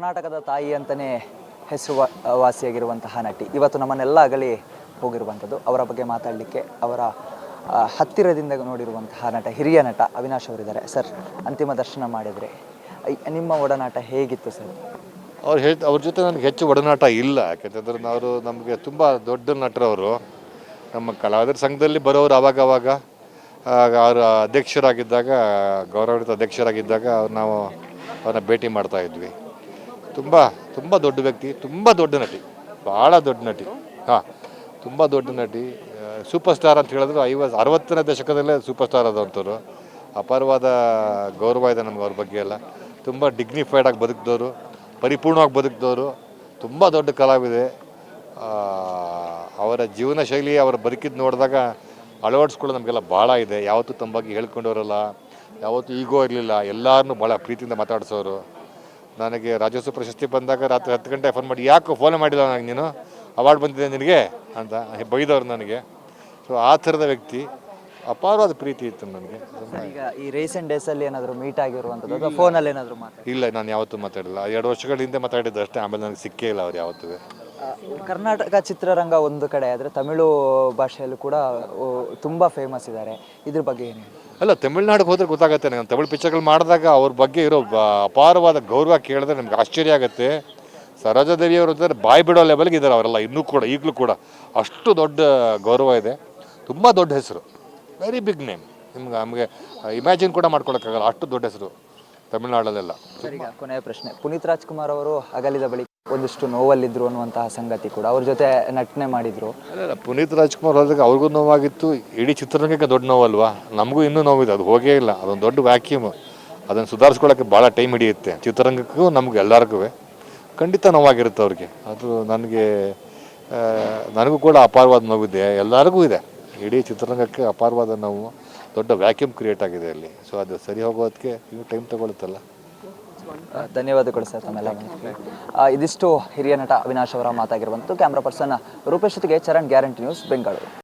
ಕರ್ನಾಟಕದ ತಾಯಿ ಅಂತಲೇ ಹೆಸರು ವಾಸಿಯಾಗಿರುವಂತಹ ನಟಿ. ಇವತ್ತು ನಮ್ಮನ್ನೆಲ್ಲ ಅಗಲಿ ಹೋಗಿರುವಂಥದ್ದು. ಅವರ ಬಗ್ಗೆ ಮಾತಾಡಲಿಕ್ಕೆ ಅವರ ಹತ್ತಿರದಿಂದ ನೋಡಿರುವಂತಹ ನಟ, ಹಿರಿಯ ನಟ ಅವಿನಾಶ್ ಅವರಿದ್ದಾರೆ. ಸರ್, ಅಂತಿಮ ದರ್ಶನ ಮಾಡಿದರೆ ನಿಮ್ಮ ಒಡನಾಟ ಹೇಗಿತ್ತು ಸರ್? ಅವ್ರು ಹೇಳಿ ಅವ್ರ ಜೊತೆ ನನಗೆ ಹೆಚ್ಚು ಒಡನಾಟ ಇಲ್ಲ. ಯಾಕೆಂತಂದ್ರೆ ಅವರು ನಮಗೆ ತುಂಬ ದೊಡ್ಡ ನಟರವರು. ನಮ್ಮ ಕಲಾವಿದರ ಸಂಘದಲ್ಲಿ ಬರೋರು ಆಗ ಅವರ ಅಧ್ಯಕ್ಷರಾಗಿದ್ದಾಗ, ಗೌರವಾನ್ವಿತ ಅಧ್ಯಕ್ಷರಾಗಿದ್ದಾಗ ನಾವು ಅವ್ರನ್ನ ಭೇಟಿ ಮಾಡ್ತಾ ಇದ್ವಿ. ತುಂಬ ತುಂಬ ದೊಡ್ಡ ವ್ಯಕ್ತಿ, ತುಂಬ ದೊಡ್ಡ ನಟಿ ಭಾಳ ದೊಡ್ಡ ನಟಿ. ಹಾಂ, ತುಂಬ ದೊಡ್ಡ ನಟಿ. ಸೂಪರ್ ಸ್ಟಾರ್ ಅಂತ ಹೇಳಿದ್ರು ಐವತ್ತು ಅರವತ್ತನೇ ದಶಕದಲ್ಲೇ ಸೂಪರ್ ಸ್ಟಾರ್ ಆದಂಥವ್ರು ಅಪಾರವಾದ ಗೌರವ ಇದೆ ನಮ್ಗೆ ಅವ್ರ ಬಗ್ಗೆ ಎಲ್ಲ. ತುಂಬ ಡಿಗ್ನಿಫೈಡ್ ಆಗಿ ಬದುಕಿದವರು, ಪರಿಪೂರ್ಣವಾಗಿ ಬದುಕಿದವರು, ತುಂಬ ದೊಡ್ಡ ಕಲಾವಿದೆ. ಅವರ ಜೀವನ ಶೈಲಿ, ಅವರ ಬದುಕಿದ್ದು ನೋಡಿದಾಗ ಅಳವಡಿಸ್ಕೊಳ್ಳೋದು ನಮಗೆಲ್ಲ ಭಾಳ ಇದೆ. ಯಾವತ್ತೂ ತಮ್ಮ ಬಗ್ಗೆ ಹೇಳ್ಕೊಂಡವರಲ್ಲ, ಯಾವತ್ತೂ ಈಗೋ ಇರಲಿಲ್ಲ ಎಲ್ಲರನ್ನೂ ಭಾಳ ಪ್ರೀತಿಯಿಂದ ಮಾತಾಡಿಸೋರು. ನನಗೆ ರಾಜ್ಯೋತ್ಸವ ಪ್ರಶಸ್ತಿ ಬಂದಾಗ ರಾತ್ರಿ ಹತ್ತು ಗಂಟೆ ಫೋನ್ ಮಾಡಿ ಯಾಕೆ ಫೋನ್ ಮಾಡಿಲ್ಲ ನನಗೆ ನೀನು? ಅವಾರ್ಡ್ ಬಂದಿದೆ ನಿನಗೆ? ಅಂತ ಬೈದವ್ರು ನನಗೆ. ಸೊ ಆ ಥರದ ವ್ಯಕ್ತಿ ಅಪಾರವಾದ ಪ್ರೀತಿ ಇತ್ತು ನನಗೆ. ಈಗ ಈ ರೀಸೆಂಟ್ ಡೇಸಲ್ಲಿ ಏನಾದರೂ ಮೀಟ್ ಆಗಿರುವಂಥದ್ದು ಅಥವಾ ಫೋನಲ್ಲಿ ಏನಾದರೂ ಮಾತಾಡಿ ಇಲ್ಲ ನಾನು ಯಾವತ್ತೂ ಮಾತಾಡಿಲ್ಲ. ಎರಡು ವರ್ಷಗಳ ಹಿಂದೆ ಮಾತಾಡಿದ್ದು ಅಷ್ಟೇ ಆಮೇಲೆ ನನಗೆ ಸಿಕ್ಕೇ ಇಲ್ಲ ಅವ್ರು ಯಾವತ್ತೂ. ಕರ್ನಾಟಕ ಚಿತ್ರರಂಗ ಒಂದು ಕಡೆ ಆದರೆ ತಮಿಳು ಭಾಷೆಯಲ್ಲೂ ಕೂಡ ತುಂಬ ಫೇಮಸ್ ಇದ್ದಾರೆ. ಇದ್ರ ಬಗ್ಗೆ ಏನು ಅಲ್ಲ ತಮಿಳ್ನಾಡಿಗೆ ಹೋದ್ರೆ ಗೊತ್ತಾಗುತ್ತೆ ನಾನು ತಮಿಳು ಪಿಕ್ಚರ್ಗಳು ಮಾಡಿದಾಗ ಅವ್ರ ಬಗ್ಗೆ ಇರೋ ಅಪಾರವಾದ ಗೌರವ ಕೇಳಿದ್ರೆ ನಮ್ಗೆ ಆಶ್ಚರ್ಯ ಆಗುತ್ತೆ. ಸರೋಜಾದೇವಿ ಅವರು ಅಂತಂದ್ರೆ ಬಾಯಿ ಬಿಡೋ ಲೆವೆಲ್ಗೆ ಇದ್ದಾರೆ ಅವರೆಲ್ಲ ಇನ್ನೂ ಕೂಡ ಈಗಲೂ ಕೂಡ. ಅಷ್ಟು ದೊಡ್ಡ ಗೌರವ ಇದೆ. ತುಂಬ ದೊಡ್ಡ ಹೆಸರು. ವೆರಿ ಬಿಗ್ ನೇಮ್ ನಿಮ್ಗೆ ನಮಗೆ ಇಮ್ಯಾಜಿನ್ ಕೂಡ ಮಾಡ್ಕೊಳಕ್ಕಾಗಲ್ಲ. ಅಷ್ಟು ದೊಡ್ಡ ಹೆಸರು ತಮಿಳ್ನಾಡಲ್ಲೆಲ್ಲ. ಕೊನೆಯ ಪ್ರಶ್ನೆ. ಪುನೀತ್ ರಾಜ್ಕುಮಾರ್ ಅವರು ಅಗಲಿದ ಬಳಿಕ ಒಂದಿಷ್ಟು ನೋವಲ್ಲಿದ್ರು ಅನ್ನುವಂತಹ ಸಂಗತಿ ಕೂಡ ಅವ್ರ ಜೊತೆ ನಟನೆ ಮಾಡಿದ್ರು. ಅಲ್ಲ ಪುನೀತ್ ರಾಜ್ಕುಮಾರ್ ಹೋದಾಗ ಅವ್ರಿಗೂ ನೋವಾಗಿತ್ತು. ಇಡೀ ಚಿತ್ರರಂಗಕ್ಕೆ ದೊಡ್ಡ ನೋವಲ್ವಾ? ನಮಗೂ ಇನ್ನೂ ನೋವಿದೆ, ಅದು ಹೋಗೇ ಇಲ್ಲ. ಅದೊಂದು ದೊಡ್ಡ ವ್ಯಾಕ್ಯೂಮ್ ಅದನ್ನು ಸುಧಾರಿಸ್ಕೊಳ್ಳೋಕ್ಕೆ ಭಾಳ ಟೈಮ್ ಹಿಡಿಯುತ್ತೆ. ಚಿತ್ರರಂಗಕ್ಕೂ ನಮ್ಗೆ ಎಲ್ಲರಿಗೂ ಖಂಡಿತ ನೋವಾಗಿರುತ್ತೆ ಅವ್ರಿಗೆ. ಅದು ನನಗೆ ನನಗೂ ಕೂಡ ಅಪಾರವಾದ ನೋವಿದೆ. ಎಲ್ಲರಿಗೂ ಇದೆ. ಇಡೀ ಚಿತ್ರರಂಗಕ್ಕೆ ಅಪಾರವಾದ ನೋವು. ದೊಡ್ಡ ವ್ಯಾಕ್ಯೂಮ್ ಕ್ರಿಯೇಟ್ ಆಗಿದೆ ಅಲ್ಲಿ. ಸೊ ಅದು ಸರಿ ಹೋಗೋದಕ್ಕೆ ಇನ್ನೂ ಟೈಮ್ ತಗೊಳುತ್ತಲ್ಲ. ಧನ್ಯವಾದಗಳು ಸರ್ ತಮ್ಮೆಲ್ಲ. ಇದಿಷ್ಟು ಹಿರಿಯ ನಟ ಅವಿನಾಶ್ ಅವರ ಮಾತಾಗಿರುವಂಥದ್ದು ಕ್ಯಾಮ್ರಾ ಪರ್ಸನ್ ರೂಪೇಶ್ ಜೊತೆಗೆ ಚರಣ್ ಗ್ಯಾರಂಟಿ ನ್ಯೂಸ್, ಬೆಂಗಳೂರು.